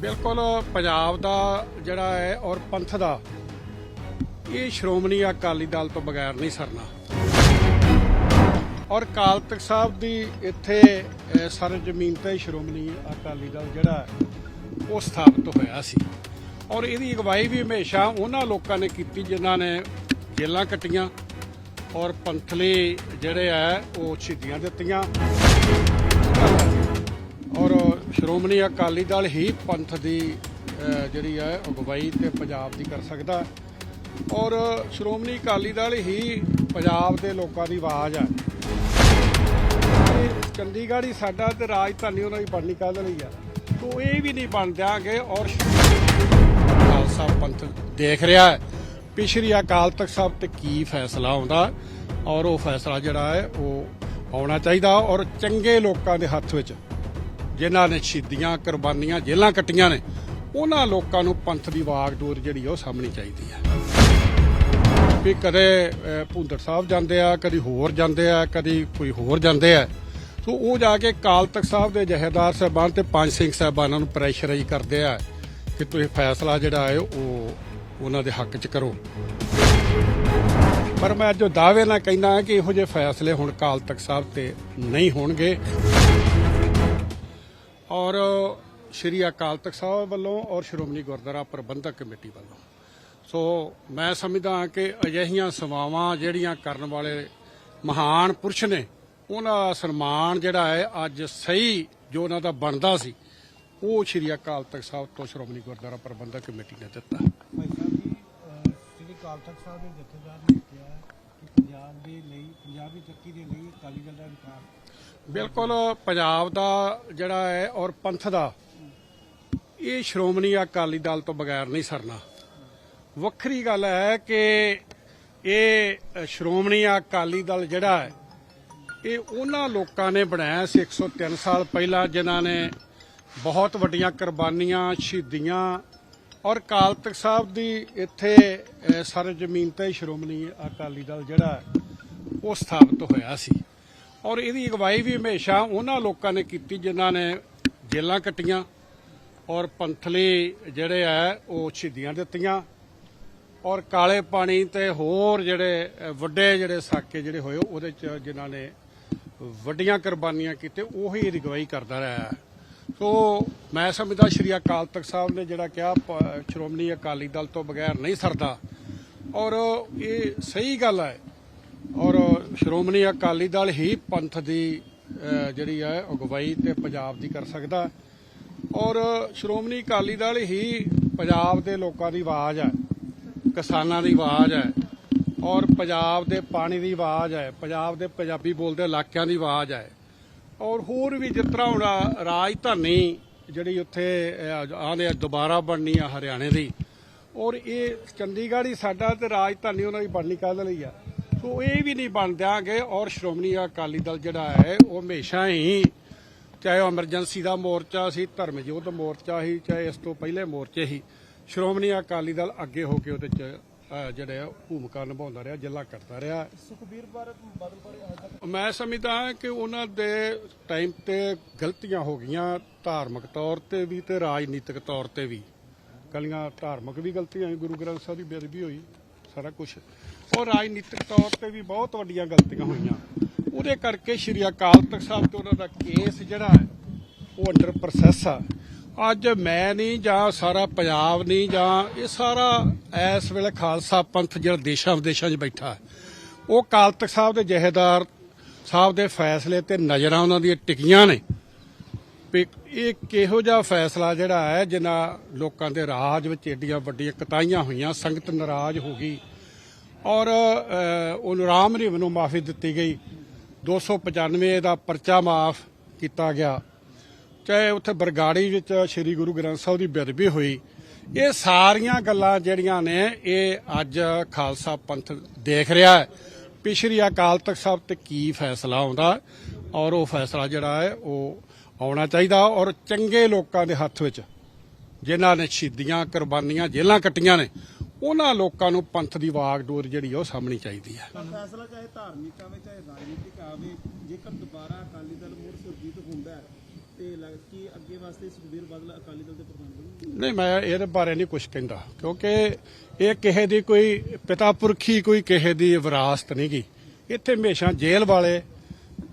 ਬਿਲਕੁਲ ਪੰਜਾਬ ਦਾ ਜਿਹੜਾ ਹੈ ਔਰ ਪੰਥ ਦਾ, ਇਹ ਸ਼੍ਰੋਮਣੀ ਅਕਾਲੀ ਦਲ ਤੋਂ ਬਗੈਰ ਨਹੀਂ ਸਰਨਾ। ਔਰ ਅਕਾਲ ਤਖਤ ਸਾਹਿਬ ਦੀ ਇੱਥੇ ਸਰ ਜ਼ਮੀਨ ਤੇ ਸ਼੍ਰੋਮਣੀ ਅਕਾਲੀ ਦਲ ਜਿਹੜਾ ਉਹ ਸਥਾਪਿਤ ਹੋਇਆ ਸੀ। ਔਰ ਇਹਦੀ ਅਗਵਾਈ ਵੀ ਹਮੇਸ਼ਾ ਉਹਨਾਂ ਲੋਕਾਂ ਨੇ ਕੀਤੀ ਜਿਨ੍ਹਾਂ ਨੇ ਜੇਲਾਂ ਕੱਟੀਆਂ ਔਰ ਪੰਥਲੀ ਜਿਹੜੇ ਆ ਉਹ ਸ਼ਹੀਦੀਆਂ ਦਿੱਤੀਆਂ। ਔਰ ਸ਼੍ਰੋਮਣੀ ਅਕਾਲੀ ਦਲ ਹੀ ਪੰਥ ਦੀ ਜਿਹੜੀ ਹੈ, ਅਗਵਾਈ ਤੇ ਪੰਜਾਬ ਦੀ ਕਰ ਸਕਦਾ ਔਰ ਸ਼੍ਰੋਮਣੀ ਅਕਾਲੀ ਦਲ ਹੀ ਪੰਜਾਬ ਦੇ ਲੋਕਾਂ ਦੀ ਆਵਾਜ਼ ਹੈ। ਚੰਡੀਗੜ੍ਹ ਹੀ ਸਾਡਾ ਤੇ ਰਾਜਧਾਨੀ ਉਹਨਾਂ ਦੀ ਬਣਨੀ ਕਾਹਦੇ ਲਈ ਆ। ਤੋ ਇਹ ਵੀ ਨਹੀਂ ਬਣ ਦਿਆਂਗੇ ਔਰ ਖਾਲਸਾ ਪੰਥ ਦੇਖ ਰਿਹਾ ਹੈ। ਪਿਛਲੀ ਅਕਾਲ ਤਖਤ ਸਾਹਿਬ ਤੇ ਕੀ ਫੈਸਲਾ ਆਉਂਦਾ ਔਰ ਉਹ ਫੈਸਲਾ ਜਿਹੜਾ ਹੈ, ਉਹ ਆਉਣਾ ਚਾਹੀਦਾ ਔਰ ਚੰਗੇ ਲੋਕਾਂ ਦੇ ਹੱਥ ਵਿੱਚ ਜਿਨ੍ਹਾਂ ਨੇ ਸ਼ਹੀਦੀਆਂ ਕੁਰਬਾਨੀਆਂ ਜੇਲਾਂ ਕੱਟੀਆਂ ਨੇ ਉਹਨਾਂ ਲੋਕਾਂ ਨੂੰ ਪੰਥ ਦੀ ਵਾਗਡੋਰ ਜਿਹੜੀ ਉਹ ਸਾਹਮਣੀ ਚਾਹੀਦੀ ਹੈ ਵੀ ਕਦੇ ਅਹ, ਸਾਹਿਬ ਜਾਂਦੇ ਆ ਕਦੀ ਹੋਰ ਜਾਂਦੇ ਆ ਕਦੀ ਕੋਈ ਹੋਰ ਜਾਂਦੇ ਆ। ਸੋ ਉਹ ਜਾ ਕੇ ਕਾਲ ਤਖਤ ਸਾਹਿਬ ਦੇ ਜਹੇਦਾਰ ਸਾਹਿਬਾਨ ਤੇ ਪੰਜ ਸਿੰਘ ਸਾਹਿਬਾਨਾਂ ਨੂੰ ਪ੍ਰੈਸ਼ਰਾਈਜ਼ ਕਰਦੇ ਆ ਕਿ ਤੁਸੀਂ ਫੈਸਲਾ ਜਿਹੜਾ ਹੈ ਉਹ ਉਹਨਾਂ ਦੇ ਹੱਕ 'ਚ ਕਰੋ। ਪਰ ਮੈਂ ਅੱਜ ਦਾਅਵੇ ਨਾਲ ਕਹਿੰਦਾ ਕਿ ਇਹੋ ਜਿਹੇ ਫੈਸਲੇ ਹੁਣ ਕਾਲ ਤਖਤ ਸਾਹਿਬ ਤੇ ਨਹੀਂ ਹੋਣਗੇ। ਔਰ ਸ਼੍ਰੀ ਅਕਾਲ ਤਖਤ ਸਾਹਿਬ ਵੱਲੋਂ ਔਰ ਸ਼੍ਰੋਮਣੀ ਗੁਰਦੁਆਰਾ ਪ੍ਰਬੰਧਕ ਕਮੇਟੀ ਵੱਲੋਂ। ਸੋ ਮੈਂ ਸਮਝਦਾ ਹਾਂ ਕਿ ਅਜਿਹੀਆਂ ਸੇਵਾਵਾਂ ਜਿਹੜੀਆਂ ਕਰਨ ਵਾਲੇ ਮਹਾਨ ਪੁਰਸ਼ ਨੇ, ਉਹਨਾਂ ਦਾ ਸਨਮਾਨ ਜਿਹੜਾ ਹੈ ਅੱਜ ਸਹੀ ਜੋ ਉਹਨਾਂ ਦਾ ਬਣਦਾ ਸੀ, ਉਹ ਸ਼੍ਰੀ ਅਕਾਲ ਤਖਤ ਸਾਹਿਬ ਤੋਂ ਸ਼੍ਰੋਮਣੀ ਗੁਰਦੁਆਰਾ ਪ੍ਰਬੰਧਕ ਕਮੇਟੀ ਨੇ ਦਿੱਤਾ। ਭਾਈ ਸਾਹਿਬ ਜੀ ਸ੍ਰੀ ਅਕਾਲ ਤਖਤ ਸਾਹਿਬ ਦੇ ਜਥੇਦਾਰ ਨੇ ਕਿਹਾ ਪੰਜਾਬ ਦੇ ਲਈ, ਪੰਜਾਬ ਦੀ ਤਰੱਕੀ ਦੇ ਲਈ ਅਕਾਲੀ ਦਲ ਦਾ ਵਿਕਾਸ ਬਿਲਕੁਲ, ਪੰਜਾਬ ਦਾ ਜਿਹੜਾ ਹੈ ਔਰ ਪੰਥ ਦਾ, ਇਹ ਸ਼੍ਰੋਮਣੀ ਅਕਾਲੀ ਦਲ ਤੋਂ ਬਗੈਰ ਨਹੀਂ ਸਰਨਾ। ਵੱਖਰੀ ਗੱਲ ਹੈ ਕਿ ਇਹ ਸ਼੍ਰੋਮਣੀ ਅਕਾਲੀ ਦਲ ਜਿਹੜਾ ਹੈ, ਇਹ ਉਹਨਾਂ ਲੋਕਾਂ ਨੇ ਬਣਾਇਆ ਸੀ 103 ਸਾਲ ਪਹਿਲਾਂ, ਜਿਨ੍ਹਾਂ ਨੇ ਬਹੁਤ ਵੱਡੀਆਂ ਕੁਰਬਾਨੀਆਂ, ਸ਼ਹੀਦੀਆਂ ਔਰ ਅਕਾਲ ਤਖਤ ਸਾਹਿਬ ਦੀ ਇੱਥੇ ਅ, ਸਰ ਜ਼ਮੀਨ ਤੇ ਸ਼੍ਰੋਮਣੀ ਅਕਾਲੀ ਦਲ ਜਿਹੜਾ ਉਹ ਸਥਾਪਿਤ ਹੋਇਆ ਸੀ ਔਰ ਇਹਦੀ ਅਗਵਾਈ ਵੀ ਹਮੇਸ਼ਾ ਉਹਨਾਂ ਲੋਕਾਂ ਨੇ ਕੀਤੀ ਜਿਨ੍ਹਾਂ ਨੇ ਜੇਲਾਂ ਕੱਟੀਆਂ ਔਰ ਪੰਥਲੀ ਜਿਹੜੇ ਆ ਉਹ ਸ਼ਹੀਦੀਆਂ ਦਿੱਤੀਆਂ ਔਰ ਕਾਲੇ ਪਾਣੀ ਤੇ ਹੋਰ ਜਿਹੜੇ ਵੱਡੇ ਜਿਹੜੇ ਸਾਕੇ ਜਿਹੜੇ ਹੋਏ ਉਹਦੇ ਚ ਜਿਨ੍ਹਾਂ ਨੇ ਵੱਡੀਆਂ ਕੁਰਬਾਨੀਆਂ ਕੀਤੇ ਉਹੀ ਇਹਦੀ ਅਗਵਾਈ ਕਰਦਾ ਰਿਹਾ ਹੈ। ਸੋ ਮੈਂ ਸਮਝਦਾ ਸ਼੍ਰੀ ਅਕਾਲ ਤਖਤ ਸਾਹਿਬ ਨੇ ਜਿਹੜਾ ਕਿਹਾ ਸ਼੍ਰੋਮਣੀ ਅਕਾਲੀ ਦਲ ਤੋਂ ਬਗੈਰ ਨਹੀਂ ਸਰਦਾ। ਔਰ ਇਹ ਸਹੀ ਗੱਲ ਹੈ। ਔਰ ਸ਼੍ਰੋਮਣੀ ਅਕਾਲੀ ਦਲ ਹੀ ਪੰਥ ਦੀ ਜਿਹੜੀ ਹੈ, ਅਗਵਾਈ ਤੇ ਪੰਜਾਬ ਦੀ ਕਰ ਸਕਦਾ। ਔਰ ਸ਼੍ਰੋਮਣੀ ਅਕਾਲੀ ਦਲ ਹੀ ਪੰਜਾਬ ਦੇ ਲੋਕਾਂ ਦੀ ਆਵਾਜ਼ ਹੈ। ਕਿਸਾਨਾਂ ਦੀ ਆਵਾਜ਼ ਹੈ। ਔਰ ਪੰਜਾਬ ਦੇ ਪਾਣੀ ਦੀ ਆਵਾਜ਼ ਹੈ। ਪੰਜਾਬ ਦੇ ਪੰਜਾਬੀ ਬੋਲਦੇ ਇਲਾਕਿਆਂ ਦੀ ਆਵਾਜ਼ ਹੈ। ਔਰ ਹੋਰ ਵੀ ਜਿਸ ਤਰ੍ਹਾਂ ਹੁਣ ਰਾਜਧਾਨੀ ਜਿਹੜੀ ਉੱਥੇ ਆਂਦੇ ਆ ਦੁਬਾਰਾ ਬਣਨੀ ਆ ਹਰਿਆਣੇ ਦੀ। ਔਰ ਇਹ ਚੰਡੀਗੜ੍ਹ ਹੀ ਸਾਡਾ ਤੇ ਰਾਜਧਾਨੀ ਉਹਨਾਂ ਦੀ ਬਣਨੀ ਕਾਹਦੇ ਲਈ ਆ। ਸੋ ਇਹ ਵੀ ਨਹੀਂ ਬਣ ਦਿਆਂਗੇ। ਔਰ ਸ਼੍ਰੋਮਣੀ ਅਕਾਲੀ ਦਲ ਜਿਹੜਾ ਹੈ, ਉਹ ਹਮੇਸ਼ਾ ਹੀ ਚਾਹੇ ਉਹ ਐਮਰਜੈਂਸੀ ਦਾ ਮੋਰਚਾ ਸੀ ਧਰਮ ਯੁੱਧ ਮੋਰਚਾ ਸੀ ਚਾਹੇ ਇਸ ਤੋਂ ਪਹਿਲੇ ਮੋਰਚੇ ਸੀ ਸ਼੍ਰੋਮਣੀ ਅਕਾਲੀ ਦਲ ਅੱਗੇ ਹੋ ਕੇ ਉਹਦੇ ਚ ਜਿਹੜੇ ਭੂਮਿਕਾ ਨਿਭਾਉਂਦਾ ਰਿਹਾ ਜਿੱਲਾ ਕਰਦਾ ਰਿਹਾ। ਸੁਖਬੀਰ ਬਾਦਲ ਬਾਦਲ ਬਾਰੇ ਮੈਂ ਸਮਝਦਾ ਹਾਂ ਕਿ ਉਹਨਾਂ ਦੇ ਟਾਈਮ ਤੇ ਗਲਤੀਆਂ ਹੋ ਗਈਆਂ ਧਾਰਮਿਕ ਤੌਰ ਤੇ ਵੀ ਤੇ ਰਾਜਨੀਤਿਕ ਤੌਰ ਤੇ ਵੀ। ਕਲੀਆਂ ਧਾਰਮਿਕ ਵੀ ਗਲਤੀਆਂ ਹੋਈ ਗੁਰੂ ਗ੍ਰੰਥ ਸਾਹਿਬ ਦੀ ਬੇਅਦਬੀ ਹੋਈ ਸਾਰਾ ਕੁਝ ਔਰ ਰਾਜਨੀਤਿਕ ਤੌਰ ਤੇ ਵੀ ਬਹੁਤ ਵੱਡੀਆਂ ਗਲਤੀਆਂ ਹੋਈਆਂ। ਉਹਦੇ ਕਰਕੇ ਸ਼੍ਰੀ ਅਕਾਲ ਤਖਤ ਸਾਹਿਬ ਤੇ ਉਹਨਾਂ ਦਾ ਕੇਸ ਜਿਹੜਾ ਹੈ ਉਹ ਅੰਡਰ ਪ੍ਰੋਸੈਸ ਆ। ਅੱਜ ਮੈਂ ਨਹੀਂ ਜਾਂ ਸਾਰਾ ਪੰਜਾਬ ਨਹੀਂ ਜਾਂ ਇਹ ਸਾਰਾ ਇਸ ਵੇਲੇ ਖਾਲਸਾ ਪੰਥ ਜਿਹੜਾ ਦੇਸ਼ਾਂ ਵਿਦੇਸ਼ਾਂ 'ਚ ਬੈਠਾ ਉਹ ਕਾਲ ਤਖਤ ਸਾਹਿਬ ਦੇ ਜਹੇਦਾਰ ਸਾਹਿਬ ਦੇ ਫੈਸਲੇ ਤੇ ਨਜ਼ਰਾਂ ਉਹਨਾਂ ਦੀਆਂ ਟਿਕੀਆਂ ਨੇ ਵੀ ਇਹ ਕਿਹੋ ਜਿਹਾ ਫੈਸਲਾ ਜਿਹੜਾ ਹੈ ਜਿਨ੍ਹਾਂ ਲੋਕਾਂ ਦੇ ਰਾਜ ਵਿੱਚ ਏਡੀਆਂ ਵੱਡੀਆਂ ਕਤਾਈਆਂ ਹੋਈਆਂ, ਸੰਗਤ ਨਾਰਾਜ਼ ਹੋ ਗਈ ਔਰ ਉਹਨੂੰ ਰਾਮ ਰਿਵ ਨੂੰ ਮਾਫੀ ਦਿੱਤੀ ਗਈ। 295 ਦਾ ਪਰਚਾ ਮਾਫ ਕੀਤਾ ਗਿਆ। ਚਾਹੇ ਉੱਥੇ ਬਰਗਾੜੀ ਵਿੱਚ ਸ੍ਰੀ ਗੁਰੂ ਗ੍ਰੰਥ ਸਾਹਿਬ ਦੀ ਬੇਅਦਬੀ ਹੋਈ, ਇਹ ਸਾਰੀਆਂ ਗੱਲਾਂ ਜਿਹੜੀਆਂ ਨੇ, ਇਹ ਅੱਜ ਖਾਲਸਾ ਪੰਥ ਦੇਖ ਰਿਹਾ ਹੈ। ਪਿਛਰੀ ਅਕਾਲ ਤਖਤ ਸਾਹਿਬ ਤੇ ਕੀ ਫੈਸਲਾ ਆਉਂਦਾ ਔਰ ਉਹ ਫੈਸਲਾ ਜਿਹੜਾ ਹੈ, ਉਹ ਆਉਣਾ ਚਾਹੀਦਾ ਔਰ ਚੰਗੇ ਲੋਕਾਂ ਦੇ ਹੱਥ ਵਿੱਚ ਜਿਨ੍ਹਾਂ ਨੇ ਸ਼ਹੀਦੀਆਂ ਕੁਰਬਾਨੀਆਂ ਜੇਲਾਂ ਕੱਟੀਆਂ ਨੇ ਉਹਨਾਂ ਲੋਕਾਂ ਨੂੰ ਪੰਥ ਦੀ ਵਾਗ ਡੋਰ ਜਿਹੜੀ ਉਹ ਸਾਹਮਣੀ ਚਾਹੀਦੀ ਹੈ ਫੈਸਲਾ ਚਾਹੇ ਧਾਰਮਿਕ ਆਵੇ ਚਾਹੇ ਰਾਜਨੀਤਿਕ ਆਵੇ ਜੇਕਰ ਦੁਬਾਰਾ ਅਕਾਲੀ ਦਲ ਮੁੜ ਸੁਰਜੀਤ ਹੁੰਦਾ ਹੈ ਤੇ ਲੱਗ ਕੀ ਅੱਗੇ ਵਾਸਤੇ ਸੁਖਬੀਰ ਬਾਦਲ ਅਕਾਲੀ ਦਲ ਦੇ ਪ੍ਰਧਾਨ ਬਣਨਗੇ? ਨਹੀਂ ਮੈਂ ਇਹਦੇ ਬਾਰੇ ਨਹੀਂ ਕੁਝ ਕਹਿੰਦਾ ਕਿਉਂਕਿ ਇਹ ਕਿਸੇ ਦੀ ਕੋਈ ਪਿਤਾ ਪੁਰਖੀ ਕੋਈ ਕਿਸੇ ਦੀ ਵਿਰਾਸਤ ਨਹੀਂ ਗੀ। ਇੱਥੇ ਹਮੇਸ਼ਾ ਜੇਲ੍ਹ ਵਾਲੇ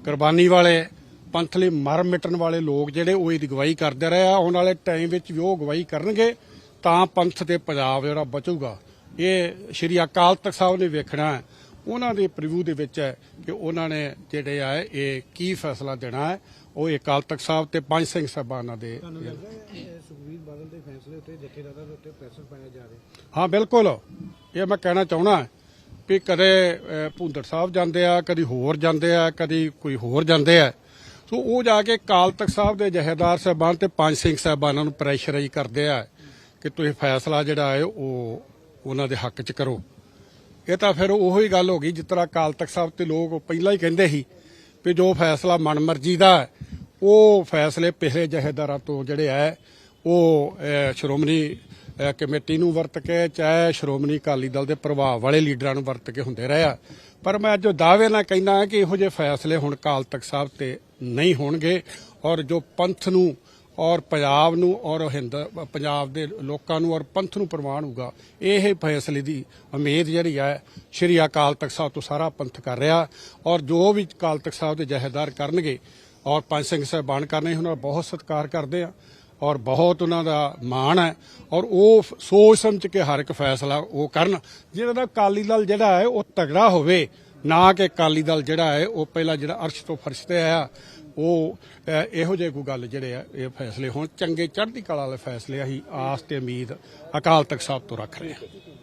ਕੁਰਬਾਨੀ ਵਾਲੇ ਪੰਥ ਲਈ ਮਰ ਮਿਟਣ ਵਾਲੇ ਲੋਕ ਜਿਹੜੇ ਉਹ ਇਹਦੀ ਗਵਾਹੀ ਕਰਦੇ ਰਹੇ ਆ। ਆਉਣ ਵਾਲੇ ਟਾਈਮ ਵਿੱਚ ਵੀ ਉਹ ਗਵਾਹੀ ਕਰਨਗੇ। ਤਾਂ ਪੰਥ ਤੇ ਪੰਜਾਬ ਜਿਹੜਾ ਬਚੂਗਾ ਇਹ ਸ਼੍ਰੀ ਅਕਾਲ ਤਖਤ ਸਾਹਿਬ ਨੇ ਵੇਖਣਾ ਹੈ। ਉਹਨਾਂ ਦੇ ਪ੍ਰੀਵਿਊ ਦੇ ਵਿੱਚ ਹੈ ਕਿ ਉਹਨਾਂ ਨੇ ਜਿਹੜੇ ਆ ਇਹ ਕੀ ਫੈਸਲਾ ਦੇਣਾ ਹੈ ਉਹ ਅਕਾਲ ਤਖਤ ਸਾਹਿਬ ਤੇ ਪੰਜ ਸਿੰਘ ਸਾਹਿਬਾਨਾਂ ਦੇ ਹੈ ਇਹ ਸੁਖਬੀਰ ਬਾਦਲ ਦੇ ਫੈਸਲੇ ਉੱਤੇ ਜਥੇਦਾਰਾਂ ਦੇ ਉੱਤੇ ਪ੍ਰੈਸ਼ਰ ਪਾਇਆ ਜਾ ਰਿਹਾ ਹਾਂ? ਬਿਲਕੁਲ। ਇਹ ਮੈਂ ਕਹਿਣਾ ਚਾਹਣਾ ਵੀ ਕਦੇ ਭੂੰਦੜ ਸਾਹਿਬ ਜਾਂਦੇ ਆ ਕਦੀ ਹੋਰ ਜਾਂਦੇ ਆ ਕਦੀ ਕੋਈ ਹੋਰ ਜਾਂਦੇ ਆ। ਸੋ ਉਹ ਜਾ ਕੇ ਕਾਲ ਤਖਤ ਸਾਹਿਬ ਦੇ ਜਹੇਦਾਰ ਸਾਹਿਬਾਨ ਤੇ ਪੰਜ ਸਿੰਘ ਸਾਹਿਬਾਨਾਂ ਨੂੰ ਪ੍ਰੈਸ਼ਰਾਈਜ਼ ਕਰਦੇ ਆ। ਕਿ ਤੁਸੀਂ ਫੈਸਲਾ ਜਿਹੜਾ ਹੈ ਉਹ ਉਹਨਾਂ ਦੇ ਹੱਕ 'ਚ ਕਰੋ। ਇਹ ਤਾਂ ਫਿਰ ਉਹੀ ਗੱਲ ਹੋ ਗਈ ਜਿਸ ਤਰ੍ਹਾਂ ਅਕਾਲ ਤਖਤ ਸਾਹਿਬ ਤੇ ਲੋਕ ਪਹਿਲਾਂ ਹੀ ਕਹਿੰਦੇ ਸੀ ਵੀ ਜੋ ਫੈਸਲਾ ਮਨਮਰਜ਼ੀ ਦਾ ਉਹ ਫੈਸਲੇ ਪਿਛਲੇ ਜਹੇਦਾਰਾਂ ਤੋਂ ਜਿਹੜੇ ਹੈ, ਉਹ ਸ਼੍ਰੋਮਣੀ ਕਮੇਟੀ ਨੂੰ ਵਰਤ ਕੇ ਚਾਹੇ ਸ਼੍ਰੋਮਣੀ ਅਕਾਲੀ ਦਲ ਦੇ ਪ੍ਰਭਾਵ ਵਾਲੇ ਲੀਡਰਾਂ ਨੂੰ ਵਰਤ ਕੇ ਹੁੰਦੇ ਰਹੇ ਆ। ਪਰ ਮੈਂ ਜੋ ਦਾਅਵੇ ਨਾਲ ਕਹਿੰਦਾ ਹਾਂ ਕਿ ਇਹੋ ਜਿਹੇ ਫੈਸਲੇ ਹੁਣ ਅਕਾਲ ਤਖਤ ਸਾਹਿਬ ਤੇ ਨਹੀਂ ਹੋਣਗੇ ਔਰ ਜੋ ਪੰਥ ਨੂੰ ਔਰ ਪੰਜਾਬ ਨੂੰ ਔਰ ਹਿੰਦ, ਪੰਜਾਬ ਦੇ ਲੋਕਾਂ ਨੂੰ ਔਰ ਪੰਥ ਨੂੰ ਪ੍ਰਵਾਨ ਹੋਊਗਾ। ਇਹ ਫੈਸਲੇ ਦੀ ਉਮੀਦ ਜਿਹੜੀ ਹੈ, ਸ਼੍ਰੀ ਅਕਾਲ ਤਖਤ ਸਾਹਿਬ ਤੋਂ ਸਾਰਾ ਪੰਥ ਕਰ ਰਿਹਾ ਔਰ ਜੋ ਵੀ ਅਕਾਲ ਤਖਤ ਸਾਹਿਬ ਦੇ ਜਹੇਦਾਰ ਕਰਨਗੇ ਔਰ ਪੰਜ ਸਿੰਘ ਸਾਹਿਬਾਨ ਕਰਨੇ, ਉਹਨਾਂ ਦਾ ਬਹੁਤ ਸਤਿਕਾਰ ਕਰਦੇ ਆ ਔਰ ਬਹੁਤ ਉਹਨਾਂ ਦਾ ਮਾਣ ਹੈ ਔਰ ਉਹ ਸੋਚ ਸਮਝ ਕੇ ਹਰ ਇੱਕ ਫੈਸਲਾ ਉਹ ਕਰਨ। ਜਿਹਦਾ ਦਾ ਅਕਾਲੀ ਦਲ ਜਿਹੜਾ ਹੈ, ਉਹ ਤਗੜਾ ਹੋਵੇ, ਨਾ ਕਿ ਅਕਾਲੀ ਦਲ ਜਿਹੜਾ ਹੈ, ਉਹ ਪਹਿਲਾਂ ਜਿਹੜਾ ਅਰਸ਼ ਤੋਂ ਫਰਸ਼ ਤੇ ਆਇਆ ਉਹ ਇਹੋ ਜਿਹੇ ਕੋਈ ਗੱਲ ਜਿਹੜੇ ਆ, ਇਹ ਫੈਸਲੇ ਹੁਣ। ਚੰਗੇ ਚੜ੍ਹਦੀ ਕਲਾ ਵਾਲੇ ਫੈਸਲੇ ਅਸੀਂ ਆਸ ਤੇ ਉਮੀਦ ਅਕਾਲ ਤਖਤ ਸਾਹਿਬ ਤੋਂ ਰੱਖ ਰਹੇ ਹਾਂ।